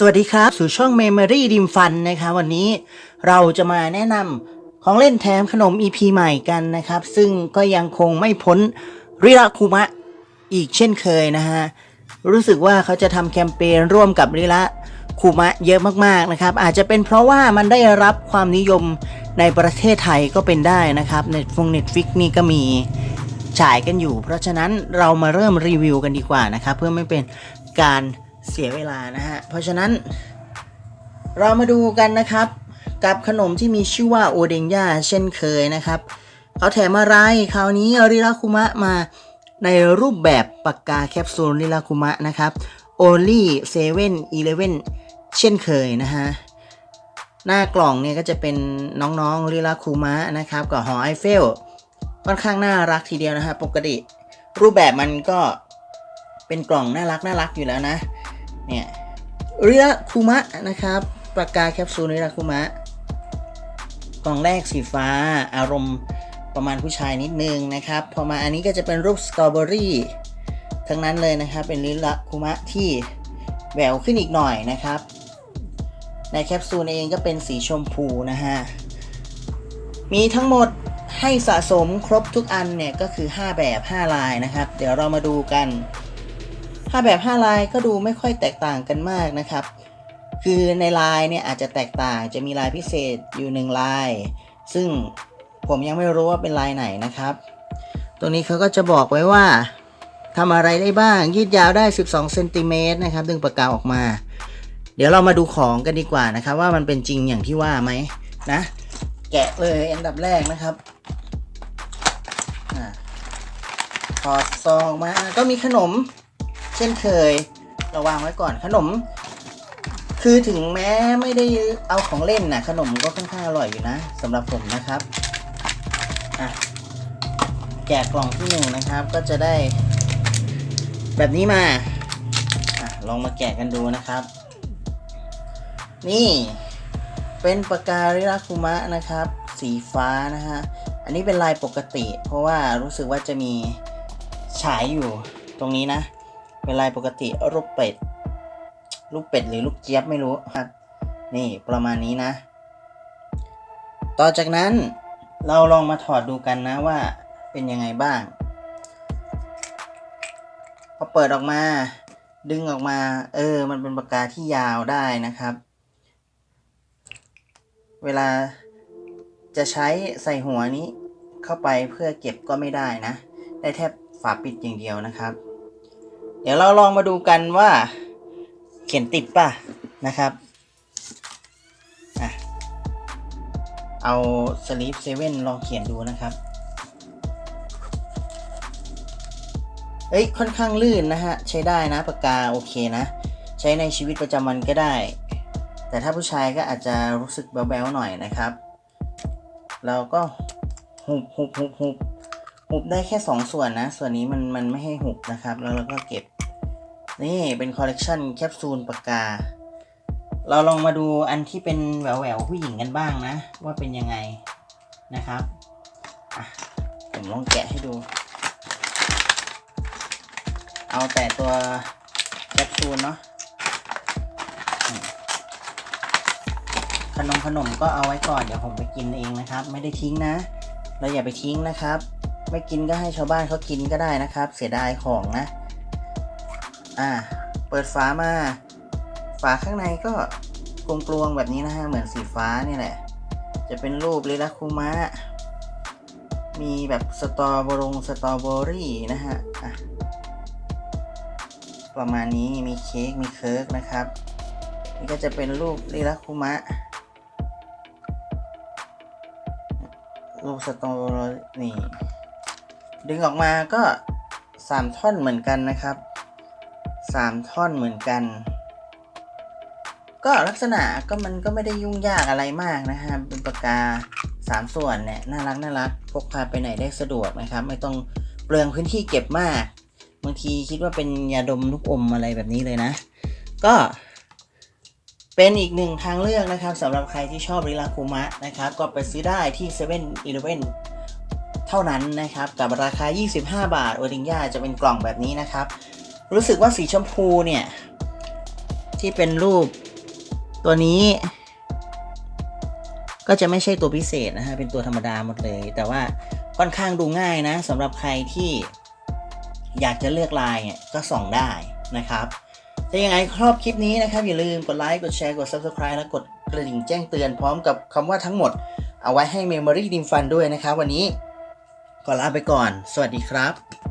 สวัสดีครับ สู่ช่อง Memory ริมฟันนะครับวันนี้เราจะมาแนะนำของเล่นแถมขนม EP ใหม่กันนะครับ ซึ่งก็ยังคงไม่พ้นริราคุมะอีกเช่นเคยนะฮะ รู้สึกว่าเขาจะทำแคมเปญร่วมกับริระคุมะเยอะมากๆนะครับ อาจจะเป็นเพราะว่ามันได้รับความนิยมในประเทศไทยก็เป็นได้นะครับเน็ตฟงเน็ตฟิกนี่ก็มีฉายกันอยู่ เพราะฉะนั้นเรามาเริ่มรีวิวกันดีกว่านะครับเพื่อไม่เป็นการ เสียเวลานะฮะ เพราะฉะนั้น เรามาดูกันนะครับ กับขนมที่มีชื่อว่าโอเดงย่าเช่นเคยนะครับเขาแถมอะไรคราวนี้ริราคุมะมาในรูปแบบปากกาแคปซูลริราคุมะนะครับ only 7 11เช่นเคยนะฮะ หน้ากล่องเนี่ยก็จะเป็นน้องๆริราคุมะนะครับ กับหอไอเฟลค่อนข้างน่ารักทีเดียวนะฮะปกติ รูปแบบมันก็เป็นกล่องน่ารักน่ารักอยู่แล้วนะ เนี่ยเรือคุมะนะครับปากกาแคปซูลเรือคุมะกล่องแรกสีฟ้า อารมณ์ประมาณผู้ชายนิดนึงนะครับ พอมาอันนี้ก็จะเป็นรูปสตรอเบอรี่ทั้งนั้นเลยนะครับ เป็นลิละคุมะที่แหววขึ้นอีกหน่อยนะครับ ในแคปซูลเองก็เป็นสีชมพูนะฮะ มีทั้งหมดให้สะสมครบทุกอันเนี่ยก็คือ 5 แบบ 5 ลายนะครับ เดี๋ยวเรามาดูกัน 5แบบ 5 ลายก็ดูไม่ค่อยแตกต่างกันมากนะครับ คือในลายเนี่ยอาจจะแตกต่างจะมีลายพิเศษอยู่หนึ่งลาย ซึ่งผมยังไม่รู้ว่าเป็นลายไหนนะครับ ตรงนี้เขาก็จะบอกไว้ว่าทำอะไรได้บ้าง ยืดยาวได้ 12เซนติเมตรนะครับ ดึงปากกาออกมา เดี๋ยวเรามาดูของกันดีกว่านะครับ ว่ามันเป็นจริงอย่างที่ว่าไหมนะ แกะเลยอันดับแรกนะครับถอดซองออกมาก็มีขนม เช่นเคยเราวางไว้ก่อนขนม คือถึงแม้ไม่ได้เอาของเล่นนะขนมก็ค่อนข้างอร่อยอยู่นะสำหรับผมนะครับอะแกะกล่องที่หนึ่งนะครับ ก็จะได้ แบบนี้มาอะลองมาแกะกันดูนะครับ นี่ เป็นปากการิราคุมะนะครับ สีฟ้านะฮะอันนี้เป็นลายปกติ เพราะว่ารู้สึกว่าจะมีฉายอยู่ตรงนี้นะ เป็นลายปกติรูปเป็ดลูกเป็ดหรือลูกเจี๊ยบไม่รู้ครับนี่ประมาณนี้นะ ต่อจากนั้นเราลองมาถอดดูกันนะว่าเป็นยังไงบ้าง พอเปิดออกมา ดึงออกมา เออ มันเป็นปากกาที่ยาวได้นะครับ เวลาจะใช้ใส่หัวนี้เข้าไปเพื่อเก็บก็ไม่ได้นะ ได้แทบฝาปิดอย่างเดียวนะครับ ดี๋ยวเราลองมาดูกันว่าเขียนติดป่ะนะครับอเอาสลีปเซเว่นลองเขียนดูนะครับ เอ้ยค่อนข้างลื่นนะฮะ ใช้ได้นะปากกาโอเคนะ ใช้ในชีวิตประจำวันก็ได้ แต่ถ้าผู้ชายก็อาจจะรู้สึกแบ๊วๆหน่อยนะครับ เราก็หุบหุบหุบหุบหุบได้แค่สองส่วนนะ ส่วนนี้มันมันไม่ให้หุบนะครับ แล้วเราก็เก็บ นี่เป็นคอลเลกชันแคปซูลปากกา เราลองมาดูอันที่เป็นแหววแหววๆผู้หญิงกันบ้างนะ ว่าเป็นยังไงนะครับผมลองแกะให้ดู เอาแต่ตัวแคปซูลเนาะขนมขนมก็เอาไว้ก่อนเดี๋ยวผมไปกินเองนะครับ ไม่ได้ทิ้งนะ เราอย่าไปทิ้งนะครับ ไม่กินก็ให้ชาวบ้านเขากินก็ได้นะครับ เสียดายของนะ อ่า เปิดฝามา ฝาข้างในก็กลวงๆแบบนี้นะฮะ เหมือนสีฟ้านี่แหละ จะเป็นรูปลิลาคุมะ มีแบบสตอเบอรงสตรอเบอรี่นะฮะ อะ ประมาณนี้มีเค้ก มีเคิร์กนะครับ นี่ก็จะเป็นรูปลิลาคุมะ รูปสตอเบอรี่ ดึงออกมาก็สามท่อนเหมือนกันนะครับ สามท่อนเหมือนกัน ก็ลักษณะก็มันก็ไม่ได้ยุ่งยากอะไรมากนะฮะเป็นปากกาสามส่วนเนี่ยน่ารักน่ารักพกพาไปไหนได้สะดวกนะครับ ไม่ต้องเปลืองพื้นที่เก็บมากบางทีคิดว่าเป็นยาดมลูกอมอะไรแบบนี้เลยนะ ก็เป็นอีกหนึ่งทางเลือกนะครับสำหรับใครที่ชอบริลาคุมะนะครับ ก็ไปซื้อได้ที่7 e เ e ่ e อเท่านั้นนะครับ กับราคา 25 บาทโอริงยาจะเป็นกล่องแบบนี้นะครับ รู้สึกว่าสีชมพูเนี่ย ที่เป็นรูปตัวนี้ ก็จะไม่ใช่ตัวพิเศษนะฮะ เป็นตัวธรรมดาหมดเลย แต่ว่าค่อนข้างดูง่ายนะสำหรับใครที่อยากจะเลือกลายเนี่ยก็ส่องได้นะครับถ้ายังไงครอบคลิปนี้นะครับ อย่าลืมกดไลค์ กดแชร์ กด Subscribe และกดกระดิ่งแจ้งเตือนพร้อมกับคำว่าทั้งหมด เอาไว้ให้ Memory ดิมฟันด้วยนะครับ วันนี้ขอลาไปก่อน สวัสดีครับ